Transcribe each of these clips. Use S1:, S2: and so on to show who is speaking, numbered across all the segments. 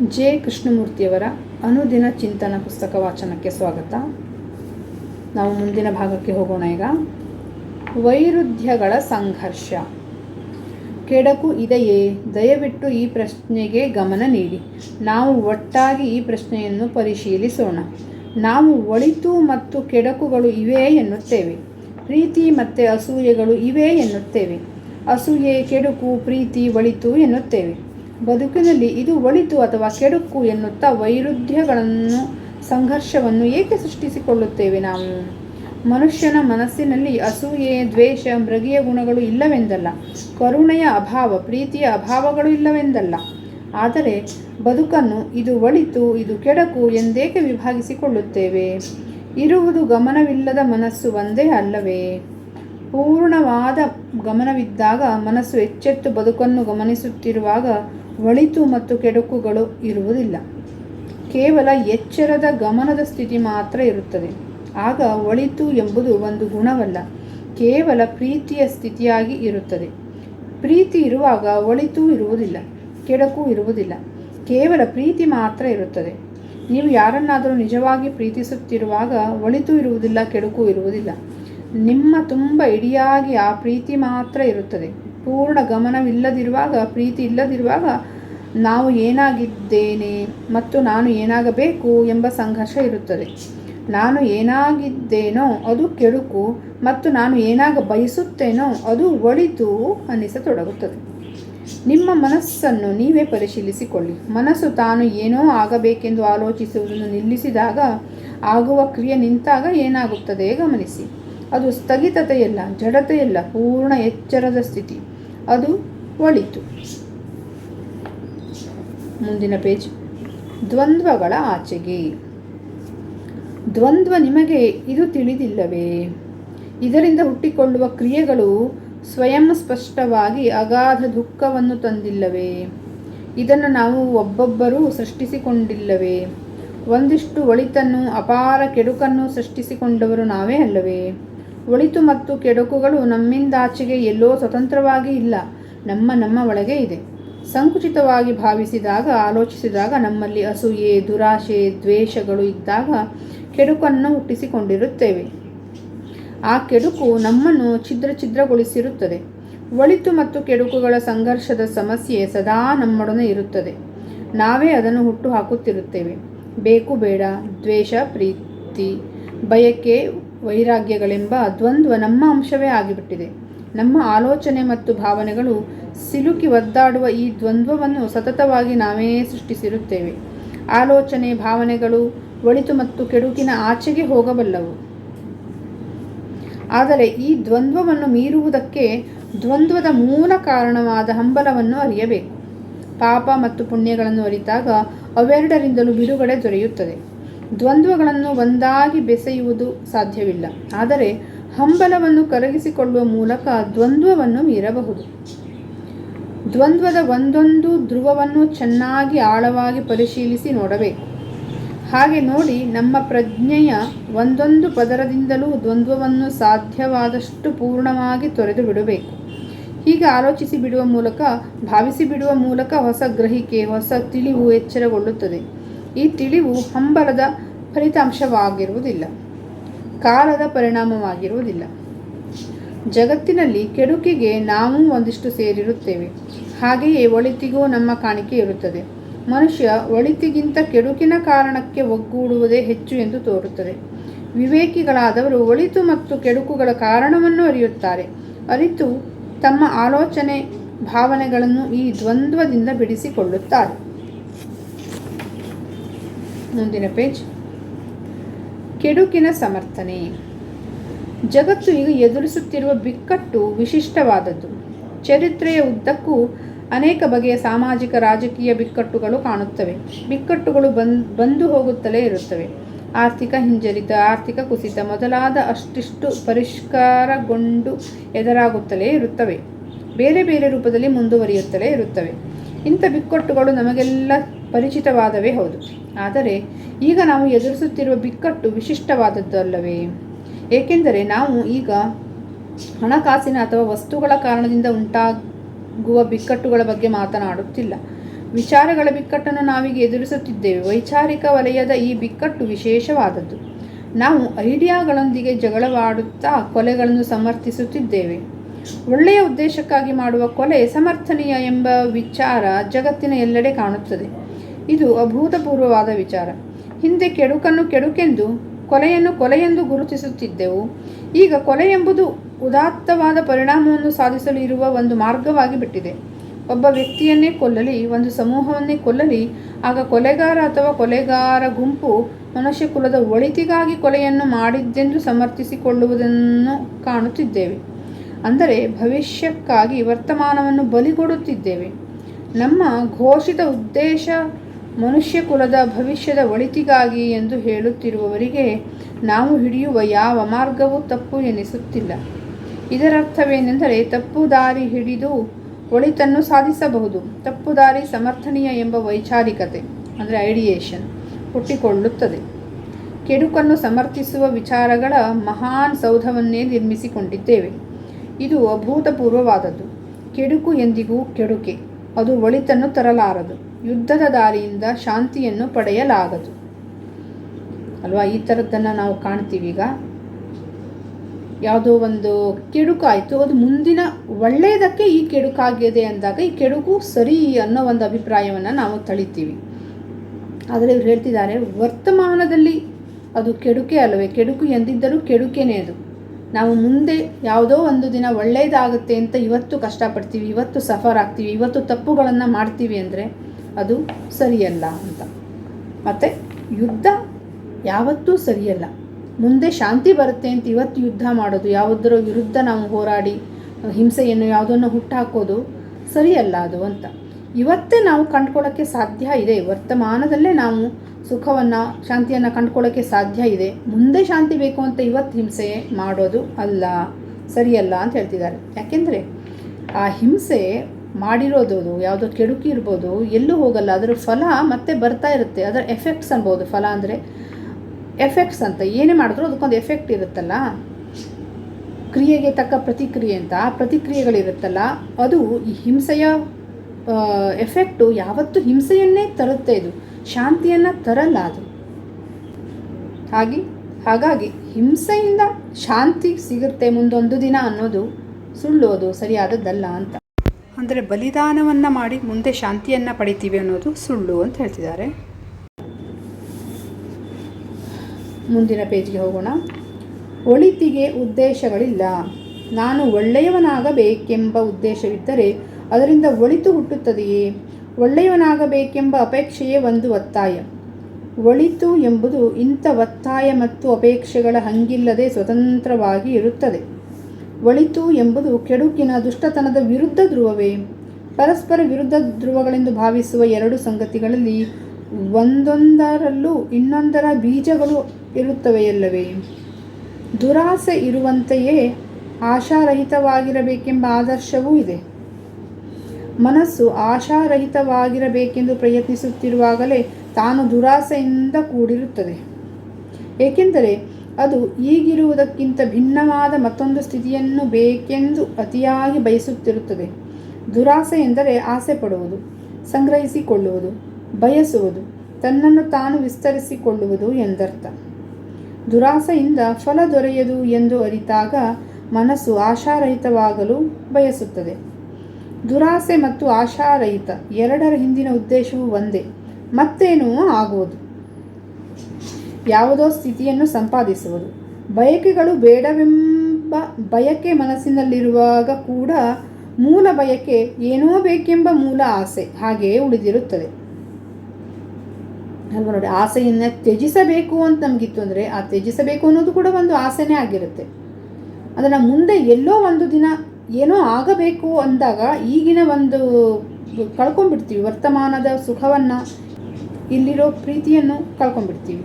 S1: J. ಕೃಷ್ಣಮೂರ್ತಿಯವರ ಅನುದಿನ ಚಿಂತನ ಪುಸ್ತಕ ವಾಚನಕ್ಕೆ ಸ್ವಾಗತ. ನಾವು ಮುಂದಿನ ಭಾಗಕ್ಕೆ ಹೋಗೋಣ ಈಗ. ವೈರುಧ್ಯಗಳ ಸಂಘರ್ಷ. ಕೆಡಕು ಇದೆಯೇ? ದಯವಿಟ್ಟು ಈ ಪ್ರಶ್ನೆಗೆ ಗಮನ ನೀಡಿ. ನಾವು ಒಟ್ಟಾಗಿ ಈ ಪ್ರಶ್ನೆಯನ್ನು ಪರಿಶೀಲಿಸೋಣ. ನಾವು ಒಳಿತು ಮತ್ತು ಕೆಡಕುಗಳು ಇವೆ ಎನ್ನುತ್ತೇವೆ. ಪ್ರೀತಿ ಮತ್ತು ಅಸೂಯೆಗಳು ಇವೆ ಎನ್ನುತ್ತೇವೆ. ಅಸೂಯೆ, ಕೆಡುಕು, ಪ್ರೀತಿ, ಒಳಿತು ಎನ್ನುತ್ತೇವೆ. ಬದುಕಿನಲ್ಲಿ ಇದು ಒಳಿತು ಅಥವಾ ಕೆಡುಕು ಎನ್ನುತ್ತಾ ವೈರುಧ್ಯಗಳನ್ನು, ಸಂಘರ್ಷವನ್ನು ಏಕೆ ಸೃಷ್ಟಿಸಿಕೊಳ್ಳುತ್ತೇವೆ ನಾವು? ಮನುಷ್ಯನ ಮನಸ್ಸಿನಲ್ಲಿ ಅಸೂಯೆ, ದ್ವೇಷ, ಮೃಗೀಯ ಗುಣಗಳು ಇಲ್ಲವೆಂದಲ್ಲ, ಕರುಣೆಯ ಅಭಾವ, ಪ್ರೀತಿಯ ಅಭಾವಗಳು ಇಲ್ಲವೆಂದಲ್ಲ. ಆದರೆ ಬದುಕನ್ನು ಇದು ಒಳಿತು, ಇದು ಕೆಡಕು ಎಂದೇಕೆ ವಿಭಾಗಿಸಿಕೊಳ್ಳುತ್ತೇವೆ? ಇರುವುದು ಗಮನವಿಲ್ಲದ ಮನಸ್ಸು ಒಂದೇ ಅಲ್ಲವೇ? ಪೂರ್ಣವಾದ ಗಮನವಿದ್ದಾಗ ಮನಸ್ಸು ಎಚ್ಚೆತ್ತು ಬದುಕನ್ನು ಗಮನಿಸುತ್ತಿರುವಾಗ ಒಳಿತು ಮತ್ತು ಕೆಡುಕುಗಳು ಇರುವುದಿಲ್ಲ. ಕೇವಲ ಎಚ್ಚರದ ಗಮನದ ಸ್ಥಿತಿ ಮಾತ್ರ ಇರುತ್ತದೆ. ಆಗ ಒಳಿತು ಎಂಬುದು ಒಂದು ಗುಣವಲ್ಲ, ಕೇವಲ ಪ್ರೀತಿಯ ಸ್ಥಿತಿಯಾಗಿ ಇರುತ್ತದೆ. ಪ್ರೀತಿ ಇರುವಾಗ ಒಳಿತು ಇರುವುದಿಲ್ಲ, ಕೆಡಕು ಇರುವುದಿಲ್ಲ, ಕೇವಲ ಪ್ರೀತಿ ಮಾತ್ರ ಇರುತ್ತದೆ. ನೀವು ಯಾರನ್ನಾದರೂ ನಿಜವಾಗಿ ಪ್ರೀತಿಸುತ್ತಿರುವಾಗ ಒಳಿತು ಇರುವುದಿಲ್ಲ, ಕೆಡುಕು ಇರುವುದಿಲ್ಲ. ನಿಮ್ಮ ತುಂಬ ಇಡಿಯಾಗಿ ಆ ಪ್ರೀತಿ ಮಾತ್ರ ಇರುತ್ತದೆ. ಪೂರ್ಣ ಗಮನವಿಲ್ಲದಿರುವಾಗ, ಪ್ರೀತಿ ಇಲ್ಲದಿರುವಾಗ ನಾವು ಏನಾಗಿದ್ದೇನೆ ಮತ್ತು ನಾನು ಏನಾಗಬೇಕು ಎಂಬ ಸಂಘರ್ಷ ಇರುತ್ತದೆ. ನಾನು ಏನಾಗಿದ್ದೇನೋ ಅದು ಕೆಡುಕು ಮತ್ತು ನಾನು ಏನಾಗ ಬಯಸುತ್ತೇನೋ ಅದು ಒಳಿತು ಅನ್ನಿಸತೊಡಗುತ್ತದೆ. ನಿಮ್ಮ ಮನಸ್ಸನ್ನು ನೀವೇ ಪರಿಶೀಲಿಸಿಕೊಳ್ಳಿ. ಮನಸ್ಸು ತಾನು ಏನೋ ಆಗಬೇಕೆಂದು ಆಲೋಚಿಸುವುದನ್ನು ನಿಲ್ಲಿಸಿದಾಗ, ಆಗುವ ಕ್ರಿಯೆ ನಿಂತಾಗ ಏನಾಗುತ್ತದೆ ಗಮನಿಸಿ. ಅದು ಸ್ಥಗಿತತೆಯಲ್ಲ, ಜಡತೆಯಲ್ಲ, ಪೂರ್ಣ ಎಚ್ಚರದ ಸ್ಥಿತಿ. ಅದು ಒಳಿತು. ಮುಂದಿನ ಪೇಜ್. ದ್ವಂದ್ವಗಳ ಆಚೆಗೆ. ದ್ವಂದ್ವ ನಿಮಗೆ ಇದು ತಿಳಿದಿಲ್ಲವೇ? ಇದರಿಂದ ಹುಟ್ಟಿಕೊಳ್ಳುವ ಕ್ರಿಯೆಗಳು ಸ್ವಯಂ ಸ್ಪಷ್ಟವಾಗಿ ಅಗಾಧ ದುಃಖವನ್ನು ತಂದಿಲ್ಲವೇ? ಇದನ್ನು ನಾವು ಒಬ್ಬೊಬ್ಬರೂ ಸೃಷ್ಟಿಸಿಕೊಂಡಿಲ್ಲವೇ? ಒಂದಿಷ್ಟು ಒಳಿತನ್ನು, ಅಪಾರ ಕೆಡುಕನ್ನು ಸೃಷ್ಟಿಸಿಕೊಂಡವರು ನಾವೇ ಅಲ್ಲವೇ? ಒಳಿತು ಮತ್ತು ಕೆಡುಕುಗಳು ನಮ್ಮಿಂದಾಚೆಗೆ ಎಲ್ಲೋ ಸ್ವತಂತ್ರವಾಗಿ ಇಲ್ಲ. ನಮ್ಮ ನಮ್ಮ ಒಳಗೆ ಇದೆ. ಸಂಕುಚಿತವಾಗಿ ಭಾವಿಸಿದಾಗ, ಆಲೋಚಿಸಿದಾಗ ನಮ್ಮಲ್ಲಿ ಅಸೂಯೆ, ದುರಾಶೆ, ದ್ವೇಷಗಳು ಇದ್ದಾಗ ಕೆಡುಕನ್ನು ಹುಟ್ಟಿಸಿಕೊಂಡಿರುತ್ತೇವೆ. ಆ ಕೆಡುಕು ನಮ್ಮನ್ನು ಛಿದ್ರ ಛಿದ್ರಗೊಳಿಸಿರುತ್ತದೆ ಒಳಿತು ಮತ್ತು ಕೆಡುಕುಗಳ ಸಂಘರ್ಷದ ಸಮಸ್ಯೆ ಸದಾ ನಮ್ಮೊಡನೆ ಇರುತ್ತದೆ. ನಾವೇ ಅದನ್ನು ಹುಟ್ಟು ಹಾಕುತ್ತಿರುತ್ತೇವೆ ಬೇಕು ಬೇಡ, ದ್ವೇಷ, ಪ್ರೀತಿ, ಬಯಕೆ ವೈರಾಗ್ಯಗಳೆಂಬ ದ್ವಂದ್ವ ನಮ್ಮ ಅಂಶವೇ ಆಗಿಬಿಟ್ಟಿದೆ. ನಮ್ಮ ಆಲೋಚನೆ ಮತ್ತು ಭಾವನೆಗಳು ಸಿಲುಕಿ ಒದ್ದಾಡುವ ಈ ದ್ವಂದ್ವವನ್ನು ಸತತವಾಗಿ ನಾವೇ ಸೃಷ್ಟಿಸಿರುತ್ತೇವೆ. ಆಲೋಚನೆ, ಭಾವನೆಗಳು ಒಳಿತು ಮತ್ತು ಕೆಡುಕಿನ ಆಚೆಗೆ ಹೋಗಬಲ್ಲವು. ಆದರೆ ಈ ದ್ವಂದ್ವವನ್ನು ಮೀರುವುದಕ್ಕೆ ದ್ವಂದ್ವದ ಮೂಲ ಕಾರಣವಾದ ಹಂಬಲವನ್ನು ಅರಿಯಬೇಕು. ಪಾಪ ಮತ್ತು ಪುಣ್ಯಗಳನ್ನು ಅರಿತಾಗ ಅವೆರಡರಿಂದಲೂ ಬಿಡುಗಡೆ ದೊರೆಯುತ್ತದೆ. ದ್ವಂದ್ವಗಳನ್ನು ಒಂದಾಗಿ ಬೆಸೆಯುವುದು ಸಾಧ್ಯವಿಲ್ಲ. ಆದರೆ ಹಂಬಲವನ್ನು ಕರಗಿಸಿಕೊಳ್ಳುವ ಮೂಲಕ ದ್ವಂದ್ವವನ್ನು ಮೀರಬಹುದು. ದ್ವಂದ್ವದ ಒಂದೊಂದು ಧ್ರುವವನ್ನು ಚೆನ್ನಾಗಿ ಆಳವಾಗಿ ಪರಿಶೀಲಿಸಿ ನೋಡಬೇಕು. ಹಾಗೆ ನೋಡಿ ನಮ್ಮ ಪ್ರಜ್ಞೆಯ ಒಂದೊಂದು ಪದರದಿಂದಲೂ ದ್ವಂದ್ವವನ್ನು ಸಾಧ್ಯವಾದಷ್ಟು ಪೂರ್ಣವಾಗಿ ತೊರೆದು ಬಿಡಬೇಕು. ಹೀಗೆ ಆಲೋಚಿಸಿ ಬಿಡುವ ಮೂಲಕ, ಭಾವಿಸಿ ಬಿಡುವ ಮೂಲಕ ಹೊಸ ಗ್ರಹಿಕೆ, ಹೊಸ ತಿಳಿವು ಎಚ್ಚರಗೊಳ್ಳುತ್ತದೆ. ಈ ತಿಳಿವು ಹಂಬಲದ ಫಲಿತಾಂಶವಾಗಿರುವುದಿಲ್ಲ, ಕಾಲದ ಪರಿಣಾಮವಾಗಿರುವುದಿಲ್ಲ. ಜಗತ್ತಿನಲ್ಲಿ ಕೆಡುಕಿಗೆ ನಾವು ಒಂದಿಷ್ಟು ಸೇರಿರುತ್ತೇವೆ. ಹಾಗೆಯೇ ಒಳಿತಿಗೂ ನಮ್ಮ ಕಾಣಿಕೆ ಇರುತ್ತದೆ. ಮನುಷ್ಯ ಒಳಿತಿಗಿಂತ ಕೆಡುಕಿನ ಕಾರಣಕ್ಕೆ ಒಗ್ಗೂಡುವುದೇ ಹೆಚ್ಚು ಎಂದು ತೋರುತ್ತದೆ. ವಿವೇಕಿಗಳಾದವರು ಒಳಿತು ಮತ್ತು ಕೆಡುಕುಗಳ ಕಾರಣವನ್ನು ಅರಿಯುತ್ತಾರೆ. ಅರಿತು ತಮ್ಮ ಆಲೋಚನೆ, ಭಾವನೆಗಳನ್ನು ಈ ದ್ವಂದ್ವದಿಂದ ಬಿಡಿಸಿಕೊಳ್ಳುತ್ತಾರೆ. ಮುಂದಿನ ಪೇಜ್. ಕೆಡುಕಿನ ಸಮರ್ಥನೆ. ಜಗತ್ತು ಈಗ ಎದುರಿಸುತ್ತಿರುವ ಬಿಕ್ಕಟ್ಟು ವಿಶಿಷ್ಟವಾದದ್ದು. ಚರಿತ್ರೆಯ ಉದ್ದಕ್ಕೂ ಅನೇಕ ಬಗೆಯ ಸಾಮಾಜಿಕ ರಾಜಕೀಯ ಬಿಕ್ಕಟ್ಟುಗಳು ಕಾಣುತ್ತವೆ. ಬಿಕ್ಕಟ್ಟುಗಳು ಬಂದ್, ಬಂದು ಹೋಗುತ್ತಲೇ ಇರುತ್ತವೆ. ಆರ್ಥಿಕ ಹಿಂಜರಿತ, ಆರ್ಥಿಕ ಕುಸಿತ ಮೊದಲಾದ ಅಷ್ಟಿಷ್ಟು ಪರಿಷ್ಕಾರಗೊಂಡು ಎದುರಾಗುತ್ತಲೇ ಇರುತ್ತವೆ. ಬೇರೆ ಬೇರೆ ರೂಪದಲ್ಲಿ ಮುಂದುವರಿಯುತ್ತಲೇ ಇರುತ್ತವೆ. ಇಂಥ ಬಿಕ್ಕಟ್ಟುಗಳು ನಮಗೆಲ್ಲ ಪರಿಚಿತವಾದವೇ ಹೌದು. ಆದರೆ ಈಗ ನಾವು ಎದುರಿಸುತ್ತಿರುವ ಬಿಕ್ಕಟ್ಟು ವಿಶಿಷ್ಟವಾದದ್ದು ಅಲ್ಲವೇ ಏಕೆಂದರೆ ನಾವು ಈಗ ಹಣಕಾಸಿನ ಅಥವಾ ವಸ್ತುಗಳ ಕಾರಣದಿಂದ ಉಂಟಾಗುವ ಬಿಕ್ಕಟ್ಟುಗಳ ಬಗ್ಗೆ ಮಾತನಾಡುತ್ತಿಲ್ಲ. ವಿಚಾರಗಳ ಬಿಕ್ಕಟ್ಟನ್ನು ನಾವೀಗ ಎದುರಿಸುತ್ತಿದ್ದೇವೆ. ವೈಚಾರಿಕ ವಲಯದ ಈ ಬಿಕ್ಕಟ್ಟು ವಿಶೇಷವಾದದ್ದು. ನಾವು ಐಡಿಯಾಗಳೊಂದಿಗೆ ಜಗಳವಾಡುತ್ತಾ ಕೊಲೆಗಳನ್ನು ಸಮರ್ಥಿಸುತ್ತಿದ್ದೇವೆ. ಒಳ್ಳೆಯ ಉದ್ದೇಶಕ್ಕಾಗಿ ಮಾಡುವ ಕೊಲೆ ಸಮರ್ಥನೀಯ ಎಂಬ ವಿಚಾರ ಜಗತ್ತಿನ ಎಲ್ಲೆಡೆ ಕಾಣುತ್ತದೆ. ಇದು ಅಭೂತಪೂರ್ವವಾದ ವಿಚಾರ. ಹಿಂದೆ ಕೆಡುಕನ್ನು ಕೆಡುಕೆಂದು, ಕೊಲೆಯನ್ನು ಕೊಲೆಯೆಂದು ಗುರುತಿಸುತ್ತಿದ್ದೆವು. ಈಗ ಕೊಲೆ ಎಂಬುದು ಉದಾತ್ತವಾದ ಪರಿಣಾಮವನ್ನು ಸಾಧಿಸಲು ಇರುವ ಒಂದು ಮಾರ್ಗವಾಗಿ ಬಿಟ್ಟಿದೆ. ಒಬ್ಬ ವ್ಯಕ್ತಿಯನ್ನೇ ಕೊಲ್ಲಲಿ, ಒಂದು ಸಮೂಹವನ್ನೇ ಕೊಲ್ಲಲಿ, ಆಗ ಕೊಲೆಗಾರ ಅಥವಾ ಕೊಲೆಗಾರ ಗುಂಪು ಮನುಷ್ಯ ಕುಲದ ಒಳಿತಿಗಾಗಿ ಕೊಲೆಯನ್ನು ಮಾಡಿದ್ದೆಂದು ಸಮರ್ಥಿಸಿಕೊಳ್ಳುವುದನ್ನು ಕಾಣುತ್ತಿದ್ದೇವೆ. ಅಂದರೆ ಭವಿಷ್ಯಕ್ಕಾಗಿ ವರ್ತಮಾನವನ್ನು ಬಲಿಗೊಡುತ್ತಿದ್ದೇವೆ. ನಮ್ಮ ಘೋಷಿತ ಉದ್ದೇಶ ಮನುಷ್ಯ ಕುಲದ ಭವಿಷ್ಯದ ಒಳಿತಿಗಾಗಿ ಎಂದು ಹೇಳುತ್ತಿರುವವರಿಗೆ ನಾವು ಹಿಡಿಯುವ ಯಾವ ಮಾರ್ಗವೂ ತಪ್ಪು ಎನಿಸುತ್ತಿಲ್ಲ. ಇದರರ್ಥವೇನೆಂದರೆ ತಪ್ಪು ದಾರಿ ಹಿಡಿದು ಒಳಿತನ್ನು ಸಾಧಿಸಬಹುದು. ತಪ್ಪು ದಾರಿ ಸಮರ್ಥನೀಯ ಎಂಬ ವೈಚಾರಿಕತೆ, ಅಂದರೆ ಐಡಿಯೇಷನ್ ಹುಟ್ಟಿಕೊಳ್ಳುತ್ತದೆ. ಕೆಡುಕನ್ನು ಸಮರ್ಥಿಸುವ ವಿಚಾರಗಳ ಮಹಾನ್ ಸೌಧವನ್ನೇ ನಿರ್ಮಿಸಿಕೊಂಡಿದ್ದೇವೆ. ಇದು ಅಭೂತಪೂರ್ವವಾದದ್ದು. ಕೆಡುಕು ಎಂದಿಗೂ ಕೆಡುಕೆ. ಅದು ಒಳಿತನ್ನು ತರಲಾರದು. ಯುದ್ಧದ ದಾರಿಯಿಂದ ಶಾಂತಿಯನ್ನು ಪಡೆಯಲಾಗದು. ಅಲ್ವಾ? ಈ ಥರದ್ದನ್ನು ನಾವು ಕಾಣ್ತೀವಿ ಈಗ. ಯಾವುದೋ ಒಂದು ಕೆಡುಕಾಯಿತು. ಅದು ಮುಂದಿನ ಒಳ್ಳೆಯದಕ್ಕೆ ಈ ಕೆಡುಕಾಗಿದೆ ಅಂದಾಗ ಈ ಕೆಡುಕು ಸರಿ ಅನ್ನೋ ಒಂದು ಅಭಿಪ್ರಾಯವನ್ನು ನಾವು ತಳಿತೀವಿ. ಆದರೆ ಇವ್ರು ಹೇಳ್ತಿದ್ದಾರೆ, ವರ್ತಮಾನದಲ್ಲಿ ಅದು ಕೆಡುಕೆ ಅಲ್ಲವೇ? ಕೆಡುಕು ಎಂದಿದ್ದರೂ ಕೆಡುಕೆನೇ ಅದು. ನಾವು ಮುಂದೆ ಯಾವುದೋ ಒಂದು ದಿನ ಒಳ್ಳೆಯದಾಗುತ್ತೆ ಅಂತ ಇವತ್ತು ಕಷ್ಟಪಡ್ತೀವಿ, ಇವತ್ತು ಸಫರ್ ಆಗ್ತೀವಿ, ಇವತ್ತು ತಪ್ಪುಗಳನ್ನು ಮಾಡ್ತೀವಿ ಅಂದರೆ ಅದು ಸರಿಯಲ್ಲ ಅಂತ. ಮತ್ತು ಯುದ್ಧ ಯಾವತ್ತೂ ಸರಿಯಲ್ಲ. ಮುಂದೆ ಶಾಂತಿ ಬರುತ್ತೆ ಅಂತ ಇವತ್ತು ಯುದ್ಧ ಮಾಡೋದು, ಯಾವುದರ ವಿರುದ್ಧ ನಾವು ಹೋರಾಡಿ, ಹಿಂಸೆಯನ್ನು ಯಾವುದನ್ನು ಹುಟ್ಟಾಕೋದು ಸರಿಯಲ್ಲ ಅದು ಅಂತ. ಇವತ್ತೇ ನಾವು ಕಂಡ್ಕೊಳ್ಳೋಕ್ಕೆ ಸಾಧ್ಯ ಇದೆ. ವರ್ತಮಾನದಲ್ಲೇ ನಾವು ಸುಖವನ್ನು, ಶಾಂತಿಯನ್ನು ಕಂಡುಕೊಳ್ಳೋಕ್ಕೆ ಸಾಧ್ಯ ಇದೆ. ಮುಂದೆ ಶಾಂತಿ ಬೇಕು ಅಂತ ಇವತ್ತು ಹಿಂಸೆ ಮಾಡೋದು ಅಲ್ಲ, ಸರಿಯಲ್ಲ ಅಂತ ಹೇಳ್ತಿದ್ದಾರೆ. ಯಾಕೆಂದರೆ ಆ ಹಿಂಸೆ ಮಾಡಿರೋದು ಯಾವುದೋ ಕೆಡುಕಿ ಇರ್ಬೋದು, ಎಲ್ಲೂ ಹೋಗಲ್ಲ. ಅದರ ಫಲ ಮತ್ತೆ ಬರ್ತಾ ಇರುತ್ತೆ. ಅದರ ಎಫೆಕ್ಟ್ಸ್ ಅನ್ಬೋದು. ಫಲ ಅಂದರೆ ಎಫೆಕ್ಟ್ಸ್ ಅಂತ. ಏನೇ ಮಾಡಿದ್ರು ಅದಕ್ಕೊಂದು ಎಫೆಕ್ಟ್ ಇರುತ್ತಲ್ಲ? ಕ್ರಿಯೆಗೆ ತಕ್ಕ ಪ್ರತಿಕ್ರಿಯೆ ಅಂತ. ಆ ಪ್ರತಿಕ್ರಿಯೆಗಳಿರುತ್ತಲ್ಲ. ಅದು ಈ ಹಿಂಸೆಯ ಎಫೆಕ್ಟು ಯಾವತ್ತೂ ಹಿಂಸೆಯನ್ನೇ ತರುತ್ತೆ ಇದು. ಶಾಂತಿಯನ್ನು ತರಲ್ಲ ಅದು ಹಾಗೆ, ಹಾಗಾಗಿ ಹಿಂಸೆಯಿಂದ ಶಾಂತಿ ಸಿಗುತ್ತೆ ಮುಂದೊಂದು ದಿನ ಅನ್ನೋದು ಸುಳ್ಳು, ಅದು ಸರಿಯಾದದ್ದಲ್ಲ ಅಂತ. ಅಂದರೆ ಬಲಿದಾನವನ್ನು ಮಾಡಿ ಮುಂದೆ ಶಾಂತಿಯನ್ನು ಪಡಿತೀವಿ ಅನ್ನೋದು ಸುಳ್ಳು ಅಂತ ಹೇಳ್ತಿದ್ದಾರೆ. ಮುಂದಿನ ಪೇಜ್ಗೆ ಹೋಗೋಣ. ಒಳಿತಿಗೆ ಉದ್ದೇಶಗಳಿಲ್ಲ. ನಾನು ಒಳ್ಳೆಯವನಾಗಬೇಕೆಂಬ ಉದ್ದೇಶವಿದ್ದರೆ ಅದರಿಂದ ಒಳಿತು ಹುಟ್ಟುತ್ತದೆಯೇ? ಒಳ್ಳೆಯವನಾಗಬೇಕೆಂಬ ಅಪೇಕ್ಷೆಯೇ ಒಂದು ಒತ್ತಾಯ. ಒಳಿತು ಎಂಬುದು ಇಂಥ ಒತ್ತಾಯ ಮತ್ತು ಅಪೇಕ್ಷೆಗಳ ಹಂಗಿಲ್ಲದೆ ಸ್ವತಂತ್ರವಾಗಿ ಇರುತ್ತದೆ. ಒಳಿತು ಎಂಬುದು ಕೆಡುಕಿನ ದುಷ್ಟತನದ ವಿರುದ್ಧ ಧ್ರುವವೇ. ಪರಸ್ಪರ ವಿರುದ್ಧ ಧ್ರುವಗಳೆಂದು ಭಾವಿಸುವ ಎರಡು ಸಂಗತಿಗಳಲ್ಲಿ ಒಂದೊಂದರಲ್ಲೂ ಇನ್ನೊಂದರ ಬೀಜಗಳು ಇರುತ್ತವೆಯಲ್ಲವೇ. ದುರಾಸೆ ಇರುವಂತೆಯೇ ಆಶಾರಹಿತವಾಗಿರಬೇಕೆಂಬ ಆದರ್ಶವೂ ಇದೆ. ಮನಸ್ಸು ಆಶಾರಹಿತವಾಗಿರಬೇಕೆಂದು ಪ್ರಯತ್ನಿಸುತ್ತಿರುವಾಗಲೇ ತಾನು ದುರಾಸೆಯಿಂದ ಕೂಡಿರುತ್ತದೆ. ಏಕೆಂದರೆ ಅದು ಈಗಿರುವುದಕ್ಕಿಂತ ಭಿನ್ನವಾದ ಮತ್ತೊಂದು ಸ್ಥಿತಿಯನ್ನು ಬೇಕೆಂದು ಅತಿಯಾಗಿ ಬಯಸುತ್ತಿರುತ್ತದೆ. ದುರಾಸೆ ಎಂದರೆ ಆಸೆ ಪಡುವುದು ಸಂಗ್ರಹಿಸಿಕೊಳ್ಳುವುದು, ಬಯಸುವುದು, ತನ್ನನ್ನು ತಾನು ವಿಸ್ತರಿಸಿಕೊಳ್ಳುವುದು ಎಂದರ್ಥ. ದುರಾಸೆಯಿಂದ ಫಲ ದೊರೆಯದು ಎಂದು ಅರಿತಾಗ ಮನಸ್ಸು ಆಶಾರಹಿತವಾಗಲು ಬಯಸುತ್ತದೆ. ದುರಾಸೆ ಮತ್ತು ಆಶಾರಹಿತ. ಎರಡರ ಹಿಂದಿನ ಉದ್ದೇಶವೂ ಒಂದೇ. ಮತ್ತೇನು ಆಗುವುದು? ಯಾವುದೋ ಸ್ಥಿತಿಯನ್ನು ಸಂಪಾದಿಸುವುದು. ಬಯಕೆಗಳು ಬೇಡವೆಂಬ ಬಯಕೆ ಮನಸ್ಸಿನಲ್ಲಿರುವಾಗ ಕೂಡ ಮೂಲ ಬಯಕೆ ಏನೋ ಬೇಕೆಂಬ ಮೂಲ ಆಸೆ ಹಾಗೆಯೇ ಉಳಿದಿರುತ್ತದೆ. ಅಲ್ವಾ ನೋಡಿ ಆಸೆಯನ್ನು ತ್ಯಜಿಸಬೇಕು ಅಂತ ನಮಗಿತ್ತು ಅಂದರೆ ಆ ತ್ಯಜಿಸಬೇಕು ಅನ್ನೋದು ಕೂಡ ಒಂದು ಆಸೆನೇ ಆಗಿರುತ್ತೆ. ಅದನ್ನು ಮುಂದೆ ಎಲ್ಲೋ ಒಂದು ದಿನ ಏನೋ ಆಗಬೇಕು ಅಂದಾಗ ಈಗಿನ ಒಂದು ಕಳ್ಕೊಂಡ್ಬಿಡ್ತೀವಿ, ವರ್ತಮಾನದ ಸುಖವನ್ನು ಇಲ್ಲಿರೋ ಪ್ರೀತಿಯನ್ನು ಕಳ್ಕೊಂಡ್ಬಿಡ್ತೀವಿ.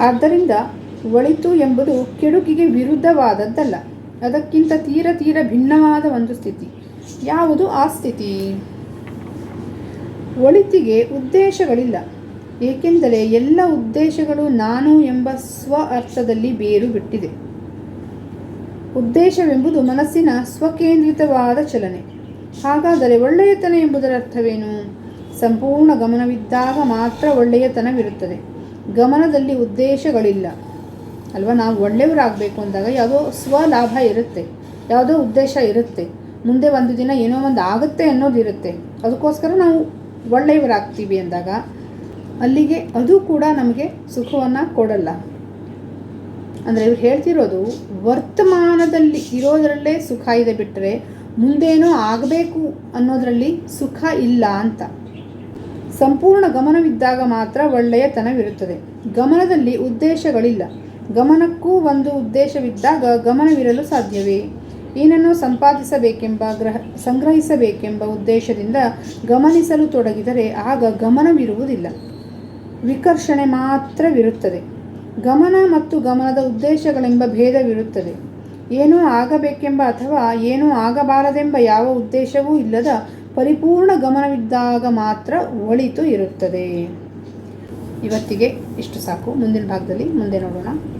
S1: ಆದ್ದರಿಂದ ಒಳಿತು ಎಂಬುದು ಕೆಡುಕಿಗೆ ವಿರುದ್ಧವಾದದ್ದಲ್ಲ, ಅದಕ್ಕಿಂತ ತೀರ ತೀರ ಭಿನ್ನವಾದ ಒಂದು ಸ್ಥಿತಿ. ಯಾವುದು ಆ ಸ್ಥಿತಿ? ಒಳಿತಿಗೆ ಉದ್ದೇಶಗಳಿಲ್ಲ, ಏಕೆಂದರೆ ಎಲ್ಲ ಉದ್ದೇಶಗಳು ನಾನು ಎಂಬ ಸ್ವ ಅರ್ಥದಲ್ಲಿ ಬೇರು ಬಿಟ್ಟಿದೆ. ಉದ್ದೇಶವೆಂಬುದು ಮನಸ್ಸಿನ ಸ್ವಕೇಂದ್ರಿತವಾದ ಚಲನೆ. ಹಾಗಾದರೆ ಒಳ್ಳೆಯತನ ಎಂಬುದರ ಅರ್ಥವೇನು? ಸಂಪೂರ್ಣ ಗಮನವಿದ್ದಾಗ ಮಾತ್ರ ಒಳ್ಳೆಯತನವಿರುತ್ತದೆ. ಗಮನದಲ್ಲಿ ಉದ್ದೇಶಗಳಿಲ್ಲ. ಅಲ್ವಾ? ನಾವು ಒಳ್ಳೆಯವರಾಗಬೇಕು ಅಂದಾಗ ಯಾವುದೋ ಸ್ವಲಾಭ ಇರುತ್ತೆ, ಯಾವುದೋ ಉದ್ದೇಶ ಇರುತ್ತೆ. ಮುಂದೆ ಒಂದು ದಿನ ಏನೋ ಒಂದು ಆಗುತ್ತೆ ಅನ್ನೋದಿರುತ್ತೆ ಅದಕ್ಕೋಸ್ಕರ ನಾವು ಒಳ್ಳೆಯವರಾಗ್ತೀವಿ ಅಂದಾಗ ಅಲ್ಲಿಗೆ ಅದು ಕೂಡ ನಮಗೆ ಸುಖವನ್ನು ಕೊಡಲ್ಲ. ಅಂದರೆ ಇವ್ರು ಹೇಳ್ತಿರೋದು, ವರ್ತಮಾನದಲ್ಲಿ ಇರೋದರಲ್ಲೇ ಸುಖ ಇದೆ ಬಿಟ್ಟರೆ ಮುಂದೇನೋ ಆಗಬೇಕು ಅನ್ನೋದರಲ್ಲಿ ಸುಖ ಇಲ್ಲ ಅಂತ. ಸಂಪೂರ್ಣ ಗಮನವಿದ್ದಾಗ ಮಾತ್ರ ಒಳ್ಳೆಯತನವಿರುತ್ತದೆ. ಗಮನದಲ್ಲಿ ಉದ್ದೇಶಗಳಿಲ್ಲ. ಗಮನಕ್ಕೂ ಒಂದು ಉದ್ದೇಶವಿದ್ದಾಗ ಗಮನವಿರಲು ಸಾಧ್ಯವೇ? ಏನನ್ನು ಸಂಪಾದಿಸಬೇಕೆಂಬ ಗ್ರಹ, ಸಂಗ್ರಹಿಸಬೇಕೆಂಬ ಉದ್ದೇಶದಿಂದ ಗಮನಿಸಲು ತೊಡಗಿದರೆ ಆಗ ಗಮನವಿರುವುದಿಲ್ಲ. ವಿಕರ್ಷಣೆ ಮಾತ್ರವಿರುತ್ತದೆ. ಗಮನ ಮತ್ತು ಗಮನದ ಉದ್ದೇಶಗಳೆಂಬ ಭೇದವಿರುತ್ತದೆ. ಏನೂ ಆಗಬೇಕೆಂಬ ಅಥವಾ ಏನೂ ಆಗಬಾರದೆಂಬ ಯಾವ ಉದ್ದೇಶವೂ ಇಲ್ಲದ ಪರಿಪೂರ್ಣ ಗಮನವಿದ್ದಾಗ ಮಾತ್ರ ಒಳಿತು ಇರುತ್ತದೆ. ಇವತ್ತಿಗೆ ಇಷ್ಟು ಸಾಕು. ಮುಂದಿನ ಭಾಗದಲ್ಲಿ ಮುಂದೆ ನೋಡೋಣ.